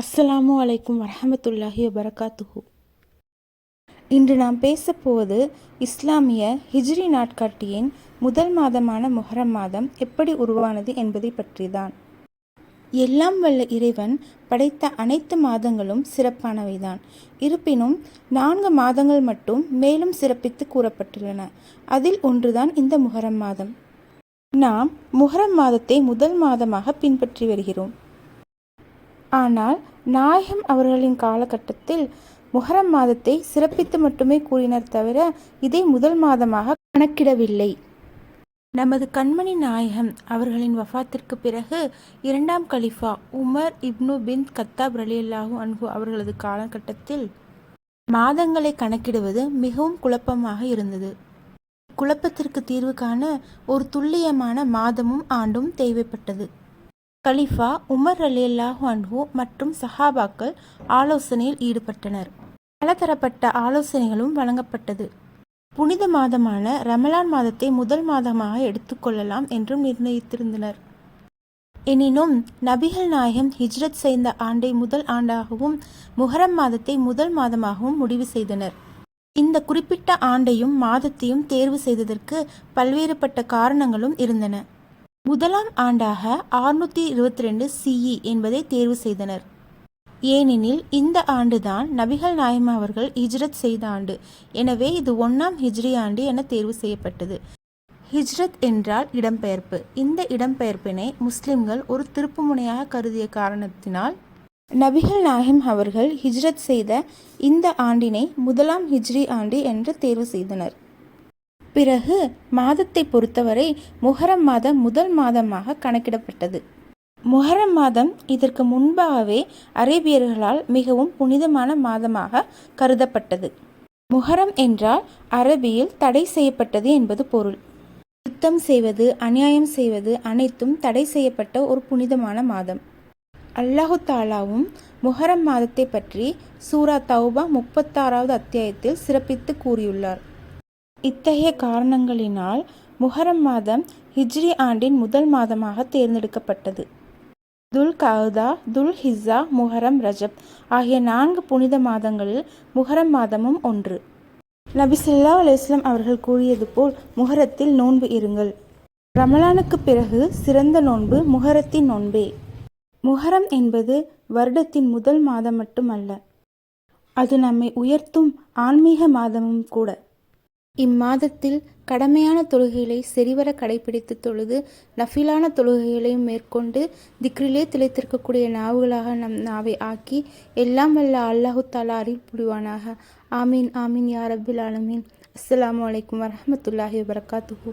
அஸ்ஸலாமு அலைக்கும் வரஹமத்துல்லாஹி வபரகாத்துஹு. இன்று நாம் பேசப்போவது இஸ்லாமிய ஹிஜ்ரி நாட்காட்டியின் முதல் மாதமான முஹரம் மாதம் எப்படி உருவானது என்பதை பற்றிதான். எல்லாம் வல்ல இறைவன் படைத்த அனைத்து மாதங்களும் சிறப்பானவைதான். இருப்பினும் நான்கு மாதங்கள் மட்டும் மேலும் சிறப்பித்து கூறப்பட்டுள்ளன. அதில் ஒன்றுதான் இந்த முஹரம் மாதம். நாம் முஹரம் மாதத்தை முதல் மாதமாக பின்பற்றி வருகிறோம். ஆனால் நாயகம் அவர்களின் காலகட்டத்தில் முஹரம் மாதத்தை சிறப்பித்து மட்டுமே கூறினர் தவிர இதை முதல் மாதமாக கணக்கிடவில்லை. நமது கண்மணி நாயகம் அவர்களின் வஃத்திற்கு பிறகு இரண்டாம் கலிஃபா உமர் இப்னு பின் கத்தாப் ரலியல்லாஹு அன்பு அவர்களது காலகட்டத்தில் மாதங்களை கணக்கிடுவது மிகவும் குழப்பமாக இருந்தது. குழப்பத்திற்கு தீர்வு காண ஒரு துல்லியமான மாதமும் ஆண்டும் தேவைப்பட்டது. கலிஃபா உமர் ரலியல்லாஹு அன்ஹு மற்றும் சஹாபாக்கள் ஆலோசனையில் ஈடுபட்டனர். பலதரப்பட்ட ஆலோசனைகளும் வழங்கப்பட்டது. புனித மாதமான ரமலான் மாதத்தை முதல் மாதமாக எடுத்துக்கொள்ளலாம் என்றும் நிர்ணயித்திருந்தனர். எனினும் நபிகள் நாயகம் ஹிஜ்ரத் செய்த ஆண்டை முதல் ஆண்டாகவும் முஹரம் மாதத்தை முதல் மாதமாகவும் முடிவு செய்தனர். இந்த குறிப்பிட்ட ஆண்டையும் மாதத்தையும் தேர்வு செய்ததற்கு பல்வேறுபட்ட காரணங்களும் இருந்தன. முதலாம் ஆண்டாக ஆறுநூற்றி இருபத்தி ரெண்டு சிஇ என்பதை தேர்வு செய்தனர். ஏனெனில் இந்த ஆண்டுதான் நபிகள் நாயகம் அவர்கள் ஹிஜ்ரத் செய்த ஆண்டு. எனவே இது ஒன்றாம் ஹிஜ்ரி ஆண்டு என தேர்வு செய்யப்பட்டது. ஹிஜ்ரத் என்றால் இடம்பெயர்ப்பு. இந்த இடம்பெயர்ப்பினை முஸ்லிம்கள் ஒரு திருப்புமுனையாக கருதிய காரணத்தினால் நபிகள் நாயம் அவர்கள் ஹிஜ்ரத் செய்த இந்த ஆண்டினை முதலாம் ஹிஜ்ரி ஆண்டு என்று தேர்வு செய்தனர். பிறகு மாதத்தை பொறுத்தவரை முஹரம் மாதம் முதல் மாதமாக கணக்கிடப்பட்டது. முஹரம் மாதம் இதற்கு முன்பாகவே அரேபியர்களால் மிகவும் புனிதமான மாதமாக கருதப்பட்டது. முஹரம் என்றால் அரபியில் தடை செய்யப்பட்டது என்பது பொருள். யுத்தம் செய்வது அநியாயம் செய்வது அனைத்தும் தடை செய்யப்பட்ட ஒரு புனிதமான மாதம். அல்லாஹு தாலாவும் முஹரம் மாதத்தை பற்றி சூரா தௌபா முப்பத்தாறாவது அத்தியாயத்தில் சிறப்பித்து கூறியுள்ளார். இத்தகைய காரணங்களினால் முஹரம் மாதம் ஹிஜ்ரி ஆண்டின் முதல் மாதமாக தேர்ந்தெடுக்கப்பட்டது. துல் கவுதா துல் ஹிஸ்ஸா முஹரம் ரஜப் ஆகிய நான்கு புனித மாதங்களில் முஹரம் மாதமும் ஒன்று. நபி சொல்லா அலுவலாம் அவர்கள் கூறியது போல் முஹரத்தில் நோன்பு இருங்கள். ரமலானுக்கு பிறகு சிறந்த நோன்பு முஹரத்தின் நோன்பே. முஹரம் என்பது வருடத்தின் முதல் மாதம் மட்டுமல்ல அது நம்மை உயர்த்தும் ஆன்மீக மாதமும் கூட. இம்மாதத்தில் கடமையான தொழுகைகளை செறிவர கடைபிடித்து தொழுது நஃபிலான தொழுகைகளையும் மேற்கொண்டு திக்ரிலே திளைத்திருக்கக்கூடிய நாவுகளாக நம் நாவை ஆக்கி எல்லாம் வல்ல அல்லாஹு தாலா அருள் புரிவானாக ஆமீன் ஆமீன் யாரபில் ஆலமீன். அஸ்லாம் அலைக்கும் வரமத்துல்லாஹி வபரகாத்துஹூ.